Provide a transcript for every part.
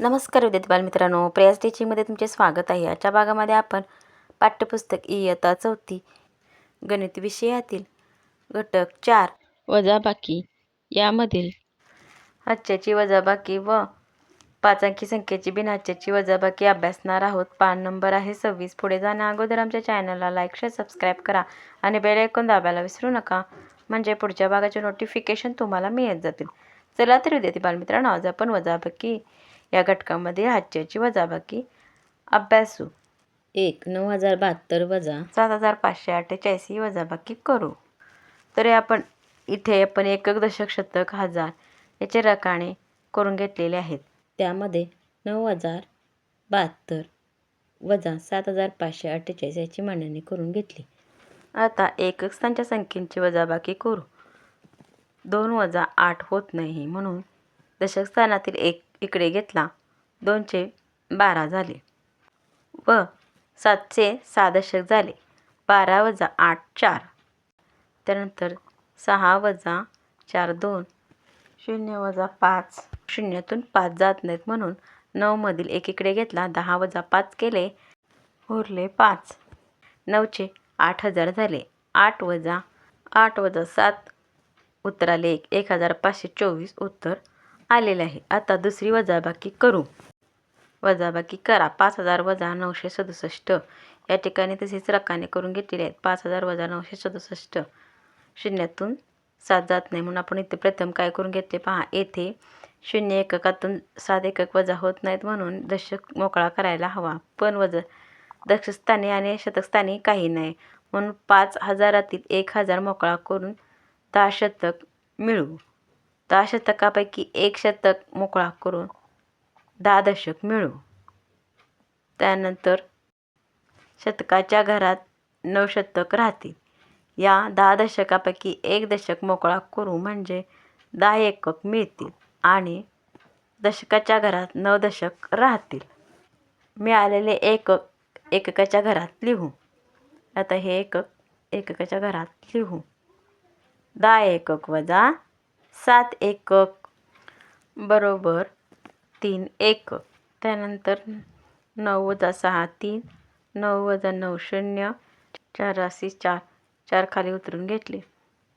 नमस्कार विद्यार्थी बालमित्रांनो प्रयास टीचिंगमध्ये तुमचे स्वागत आहे. आजच्या भागामध्ये आपण पाठ्यपुस्तक इयत्ता चौथी गणित विषयातील घटक चार वजाबाकी यामधील हाच्याची वजाबाकी व पाच अंकी संख्येची बिनहाच्याची वजाबाकी अभ्यासणार आहोत. पान नंबर आहे सव्वीस. पुढे जाण्या अगोदर आमच्या चॅनलला लाईक शेअर सबस्क्राईब करा आणि बेल ऐकून दाबायला विसरू नका म्हणजे पुढच्या भागाचे नोटिफिकेशन तुम्हाला मिळत जातील. चला तर विद्यार्थी बालमित्रांनो आज आपण वजाबाकी या घटकामध्ये हाच्याची वजाबाकी. अभ्यासू. एक नऊ हजार बहात्तर वजा. सात हजार पाचशे अठ्ठेचाळीस ही वजाबाकी करू. तरी आपण इथे आपण एकक दशक शतक हजार याचे रकाने करून घेतलेले आहेत. त्यामध्ये नऊ हजार बहात्तर वजा सात हजार पाचशे अठ्ठेचाळीस याची मांडणी करून घेतली. आता एकक स्थानच्या संख्येची वजाबाकी करू. दोन वजा आठ होत नाही म्हणून दशक स्थानातील एक इकडे घेतला. दोनशे बारा झाले. व सातशे सहा दशक झाले. बारा वजा आठ चार. त्यानंतर सहा वजा चार दोन. शून्य वजा पाच. शून्यातून पाच जात नाहीत म्हणून नऊमधील एकीकडे घेतला. दहा वजा पाच केले. उरले पाच. नऊचे आठ हजार झाले. आठ वजा आठ वजा सात. उत्तर आले एक. एक हजार पाचशे चोवीस उत्तर आलेले आहे. आता दुसरी वजाबाकी करू. वजाबाकी करा. पाच हजार वजा नऊशे सदुसष्ट. या ठिकाणी तसेच रकाने करून घेतलेले आहेत. पाच हजार वजा नऊशे सदुसष्ट. शून्यातून सात जात नाही म्हणून आपण इथे प्रथम काय करून घेतले पहा. येथे शून्य एककातून सात एकक वजा होत नाहीत म्हणून दशक मोकळा करायला हवा. पण वजा दक्षस्थानी आणि शतकस्थानी काही नाही. म्हणून पाच हजारातील एक हजार मोकळा करून दहा शतक मिळवू. दहा शतकापैकी एक शतक मोकळा करून दहा दशक मिळवू. त्यानंतर शतकाच्या घरात नऊ शतक राहतील. या दहा दशकापैकी एक दशक मोकळा करू म्हणजे दहा एकक मिळतील आणि दशकाच्या घरात नऊ दशक राहतील. मिळालेले एकक एककाच्या घरात लिहू. आता हे एकक एककाच्या घरात लिहू. दहा एकक वजा सात एकक. बरोबर. तीन एकक. त्यानंतर नऊ वजा सहा तीन. नऊ वजा नऊ शून्य. चारासी चार. चार खाली उतरून घेतले.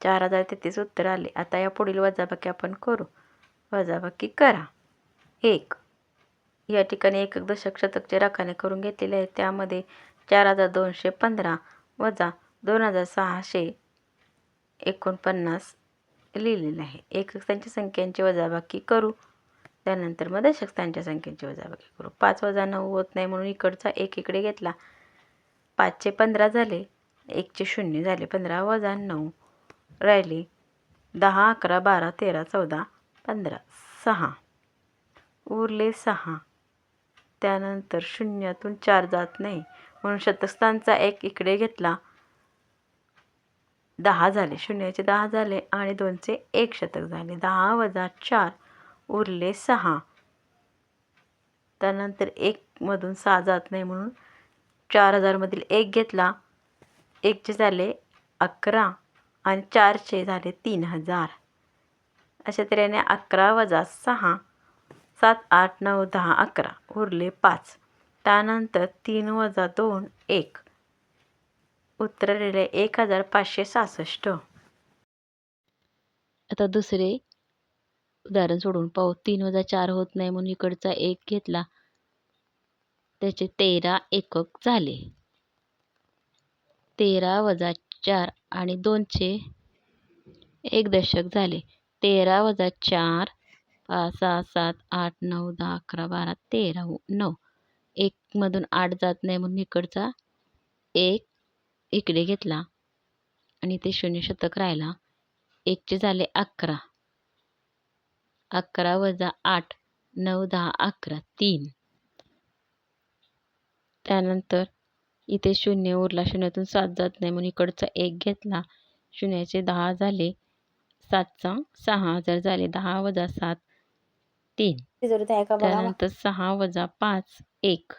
चार हजार तेहतीस उत्तर आले. आता या पुढील वजाबाकी आपण करू. वजाबाकी करा. एक. या ठिकाणी एकक दशक शतकचे राखाने करून घेतलेले आहेत. त्यामध्ये चार हजार दोनशे पंधरा वजा दोन हजार सहाशे एकोणपन्नास लिहिलेलं आहे. एकक संख्यांची वजाबाकी करू. त्यानंतर मग दशकस्थांच्या संख्येची वजाबाकी करू. पाच वजा नऊ होत नाही म्हणून इकडचा एक इकडे घेतला. पाचशे पंधरा झाले. एकचे शून्य झाले. पंधरा वजा नऊ राहिले. दहा अकरा बारा तेरा चौदा पंधरा सहा. उरले सहा. त्यानंतर शून्यातून चार जात नाही. म्हणून शतस्थानचा एक इकडे घेतला. दहा झाले शून्याचे दहा झाले आणि दोनचे एक शतक झाले. दहा वजा चार उरले सहा. त्यानंतर एकमधून सहा जात नाही म्हणून चार हजारमधील एक घेतला. एकचे झाले अकरा आणि चारचे झाले तीन हजार. अशा तऱ्हेने अकरा वजा सहा सात आठ नऊ दहा अकरा उरले पाच. त्यानंतर तीन वजा दोन एक. उत्तर आलेले एक हजार पाचशे सहासष्ट. आता दुसरे उदाहरण सोडून पाहू. तीन वजा चार होत नाही म्हणून इकडचा एक घेतला. त्याचे तेरा एकक झाले. तेरा वजा चार आणि दोनचे एक दशक झाले. तेरा वजा चार पाच सहा सात आठ नऊ दहा अकरा बारा तेरा नऊ. एकमधून आठ जात नाही म्हणून इकडचा एक इकडे घेतला आणि ते शून्य शतक राहिला. एकचे झाले अकरा. अकरा वजा आठ नऊ दहा अकरा तीन. त्यानंतर इथे शून्य उरला. शून्यातून सात जात नाही म्हणून इकडचा एक घेतला. शून्याचे दहा झाले. सातचा सहा हजार झाले. दहा वजा सात तीन. त्यानंतर सहा वजा पाच एक.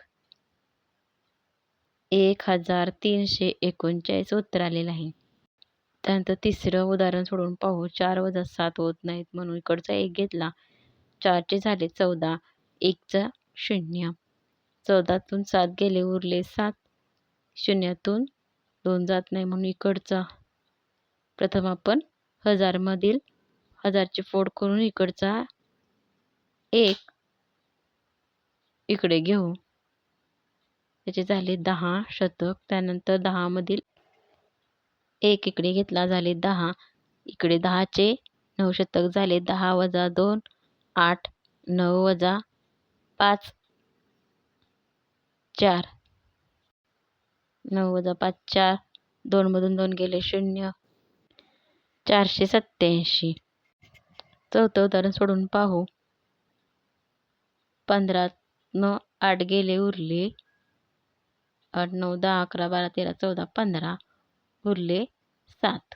एक हजार तीनशे एकोणचाळीस उत्तर आलेलं आहे. त्यानंतर तिसरं उदाहरण सोडून पाहू. चार वजा सात होत नाहीत म्हणून इकडचा एक घेतला. चारचे झाले चौदा. एकचा शून्य. चौदातून सात गेले उरले सात. शून्यातून दोन जात नाही म्हणून इकडचा प्रथम आपण हजारमधील हजारची फोड करून इकडचा एक इकडे घेऊ. त्याचे झाले दहा शतक. त्यानंतर दहामधील एक इकडे घेतला झाले दहा. इकडे दहाचे नऊ शतक झाले दहा वजा दोन आठ नऊ वजा पाच चार. नऊ वजा पाच चार. दोनमधून दोन गेले शून्य. चारशे सत्याऐंशी चौथं उदाहरण सोडून पाहू. पंधरा न आठ गेले उरले. आठ नऊ दहा अकरा बारा तेरा चौदा पंधरा उरले सात.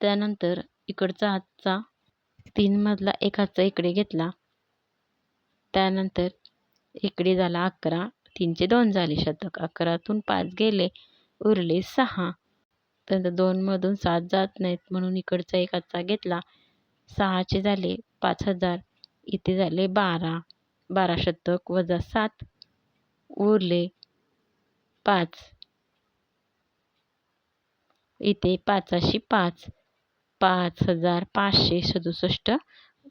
त्यानंतर इकडचा हातचा तीनमधला एक हातचा इकडे घेतला. त्यानंतर इकडे झाला अकरा तीनचे दोन झाले शतक. अकरातून पाच गेले उरले सहा. त्यानंतर दोनमधून सात जात नाहीत म्हणून इकडचा एक हातचा घेतला. सहाचे झाले पाच हजार इथे झाले बारा. बारा शतक वजा सात. उरले पाच. इथे पाचाशी पाच. पाच हजार पाचशे सदुसष्ट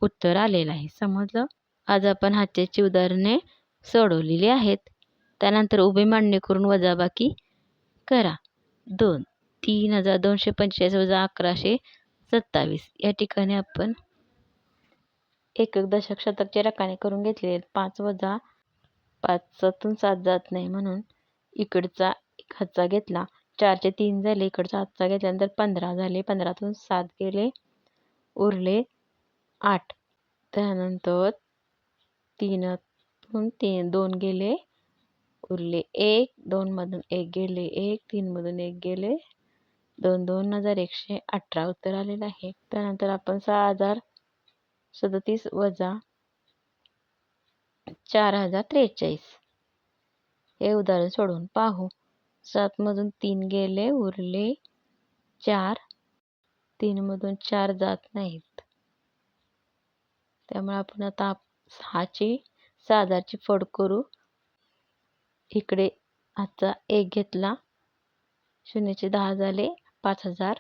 उत्तर आलेलं आहे. समजलं? आज आपण हाच्याची उदाहरणे सोडवलेली आहेत. त्यानंतर उभे मांडणी करून वजाबाकी करा. दोन. तीन हजार दोनशे पंचेचाळीस वजा अकराशे सत्तावीस. या ठिकाणी आपण एक दशक शतकचे रकाने करून घेतलेले पाच वजा पाचातून सात जात नाही म्हणून इकडचा एक हातचा घेतला. चारचे तीन झाले इकडचा हातचा घेतल्यानंतर पंधरा झाले. पंधरातून सात गेले उरले आठ. त्यानंतर तीनातून तीन दोन गेले उरले एक दोनमधून एक गेले एक तीनमधून एक गेले दोन दोन हजार एकशे अठरा उत्तर आलेलं आहे. त्यानंतर आपण सहा हजार सदतीस वजा चार हजार त्रेचाळीस. हे उदाहरण सोडून पाहू. सातमधून तीन गेले उरले चार. तीनमधून चार जात नाहीत. त्यामुळे आपण आता सहाची सहा हजारची करू. इकडे आजचा एक घेतला. शून्याचे दहा झाले पाच हजार.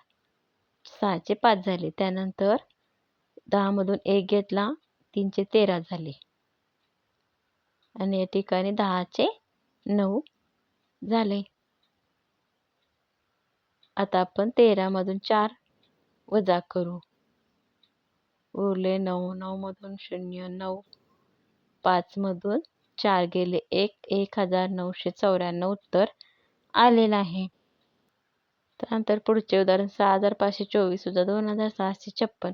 सहाचे पाच झाले. त्यानंतर दहामधून एक घेतला तीनचे तेरा झाले. आणि या ठिकाणी दहाचे नऊ. झाले आता आपण तेरामधून चार वजा करू. उरले नऊ. नऊमधून शून्य नऊ. पाचमधून चार गेले एक. एक हजार नऊशे चौऱ्याण्णव उत्तर आलेलं आहे त्यानंतर पुढचे उदाहरण सहा हजार पाचशे चोवीस वजा दोन हजार सहाशे छप्पन.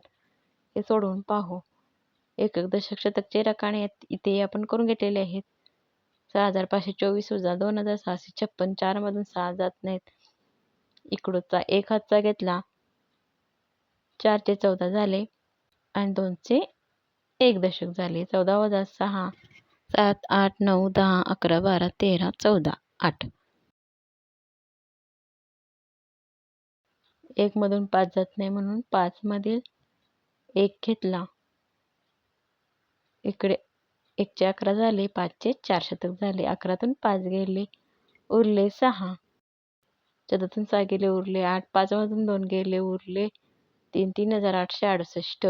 हे सोडवून पाहू. एक दशक शतकचे रकाने इथे आपण करून घेतलेले आहेत. सहा हजार पाचशे चोवीस वजा दोन हजार सहाशे छप्पन चारमधून सहा जात नाहीत. इकडचा एक हातचा घेतला. चारचे चौदा झाले. आणि दोनचे एक दशक झाले. चौदा वजा सहा सात आठ नऊ दहा अकरा बारा तेरा चौदा आठ. एक मधून पाच जात नाही म्हणून पाच मधील एक घेतला. इकडे एकचे अकरा झाले पाचचे चार शतक झाले अकरातून पाच गेले उरले सहा. चौदातून सहा गेले उरले आठ. पाचमधून दोन गेले उरले तीन. तीन हजार आठशे अडुसष्ट.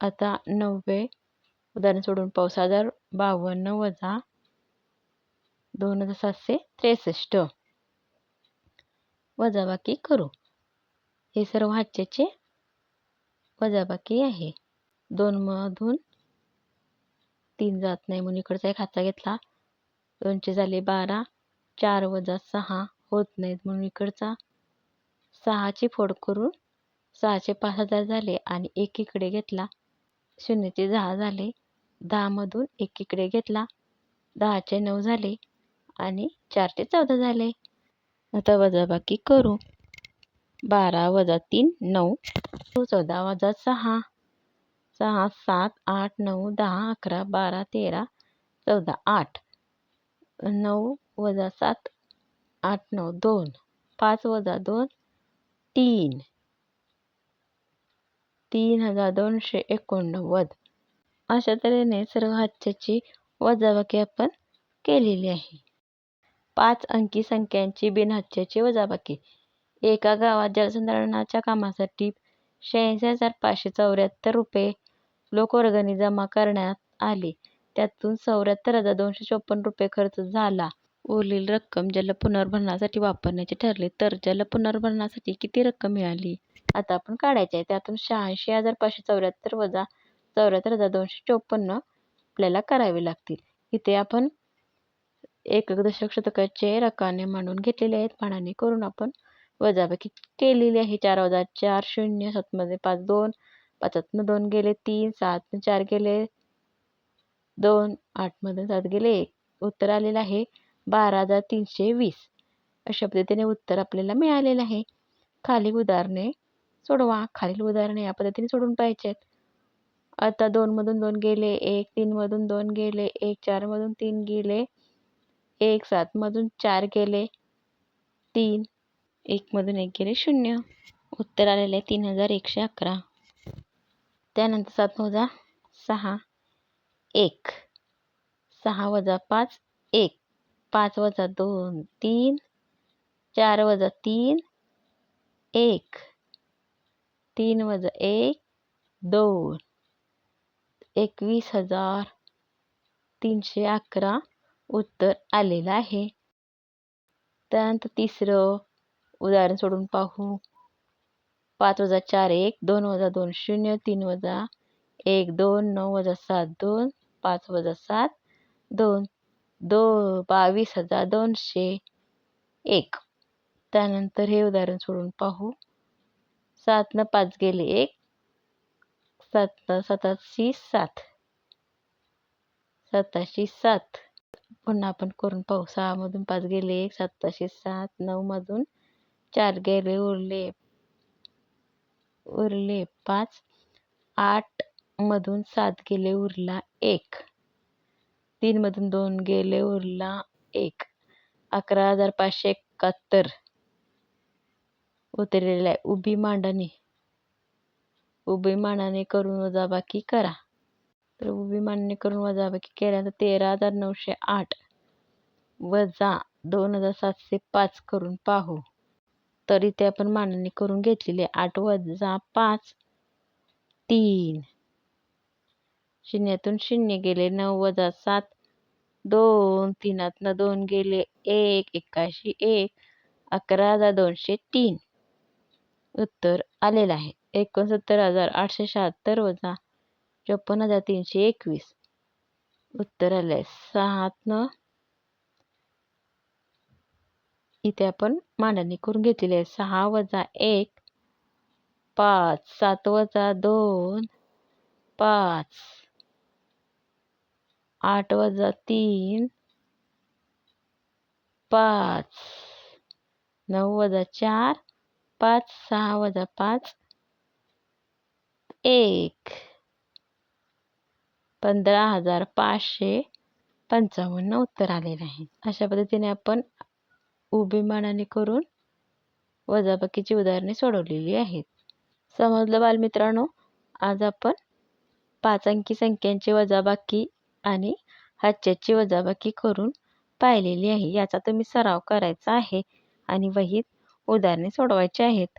आता नव्वे. उदाहरण सोडून पाऊस हजार बावन्न वजा दोन हजार सातशे त्रेसष्ट. वजाबाकी करू. हे सर्व हाच्याचे वजाबाकी आहे. दोनमधून तीन जात नाही. म्हणून इकडचा एक हातचा घेतला. दोनशे झाले बारा. चार वजा सहा होत नाहीत. म्हणून इकडचा सहाची फोड करून सहाचे पाच हजार झाले आणि एक इकडे घेतला. शून्यचे दहा झाले. दहामधून एक इकडे घेतला. दहाचे नऊ झाले आणि चारचे चौदा झाले. आता वजाबाकी करू. बारा वजा तीन नऊ. चौदा वजा सहा. सहा सात आठ नऊ दहा अकरा बारा तेरा चौदा आठ. नऊ वजा सात आठ नऊ दोन. पाच वजा दोन तीन. तीन हजार दोनशे एकोणनव्वद. अशा तऱ्हेने सर्व हातच्याची वजाबाकी आपण केलेली आहे. पाच अंकी संख्यांची बिनहातच्याची वजाबाकी. एका गावात जलसंधारणाच्या कामासाठी शहाऐंशी हजार पाचशे चौऱ्याहत्तर रुपये लोकवर्गणी जमा करण्यात आली. त्यातून चौऱ्याहत्तर हजार दोनशे चोपन्न रुपये खर्च झाला. उरलेली रक्कम जलपुनर्भरणासाठी वापरण्याचे ठरले तर जलपुनर्भरणासाठी किती रक्कम मिळाली? आता आपण काढायचे आहे. त्यातून शहाऐंशी हजार पाचशे चौऱ्याहत्तर वजा चौऱ्याहत्तर हजार दोनशे चोपन्न आपल्याला करावे लागतील. इथे आपण एक दशक शतकाचे रकाने मांडून घेतलेले आहेत. पानाने करून आपण वजाबाकी केलेली आहे. चार वजा चार शून्य सातमध्ये पाच दोन पाचातनं दोन गेले तीन सातनं चार गेले दोन आठमधून सात गेले एक. उत्तर आलेलं आहे बारा हजार तीनशे वीस. अशा पद्धतीने उत्तर आपल्याला मिळालेलं आहे. खाली उदाहरणे सोडवा. खालील उदाहरणे या पद्धतीने सोडून पाहिजे आहेत आता दोनमधून दोन गेले एक तीनमधून दोन गेले एक चारमधून तीन गेले एक सातमधून चार गेले तीन एकमधून एक गेले शून्य. उत्तर आलेले आहे तीन हजार एकशे अकरा. त्यानंतर सात वजा सहा एक. सहा वजा पाच एक. पाच वजा दोन तीन. चार वजा तीन एक. तीन वजा एक दोन. एकवीस हजार तीनशे अकरा उत्तर आलेलं आहे. त्यानंतर तिसरं उदाहरण सोडून पाहू. पाच वजा चार एक दोन वजा दोन शून्य तीन वजा एक दोन नऊ वजा सात दोन पाच वजा सात दोन दो बावीस हजार दोनशे एक. त्यानंतर हे उदाहरण सोडून पाहू. सातनं पाच गेले एक सात सताशी सात. सताशी सात. पुन्हा आपण करून पाहू. सहामधून पाच गेले एक सत्ताशे सात नऊमधून चार गेले उरले. उरले. पाच आठ मधून सात गेले उरला एक. तीन मधून दोन गेले उरला एक. अकरा हजार पाचशे एकाहत्तर. उतरलेला आहे उभी मांडणी उभी मांडणी करून वजाबाकी करा. तर उभी मांडणी करून वजाबाकी केल्यानंतर तेरा हजार नऊशे आठ. वजा दोन हजार सातशे पाच करून पाहू. तर इथे आपण मांडणी करून घेतलेली आठ वजा पाच तीन. शून्यातून शून्य गेले नऊ वजा सात दोन. तीनातनं दोन गेले एक. एकाशी एक अकरा हजार दोनशे तीन. उत्तर आलेलं आहे. एकोणसत्तर हजार आठशे शहात्तर वजा चोपन्न हजार तीनशे एकवीस. उत्तर आलं आहे सहातनं इथे आपण मांडणी करून घेतलेली आहे. सहा वजा एक पाच. सात वजा दोन पाच. आठ वजा तीन पाच. नऊ वजा चार पाच. सहा वजा पाच एक. पंधरा हजार पाचशे पंचावन्न उत्तर आलेलं आहे. अशा पद्धतीने आपण उभी मानाने करून वजाबाकीची उदाहरणे सोडवलेली आहेत. समजलं बालमित्रांनो? आज आपण पाच अंकी संख्यांची वजाबाकी आणि हातच्याची वजाबाकी करून पाहिलेली आहे. याचा तुम्ही सराव करायचा आहे आणि वहीत उदाहरणे सोडवायची आहेत.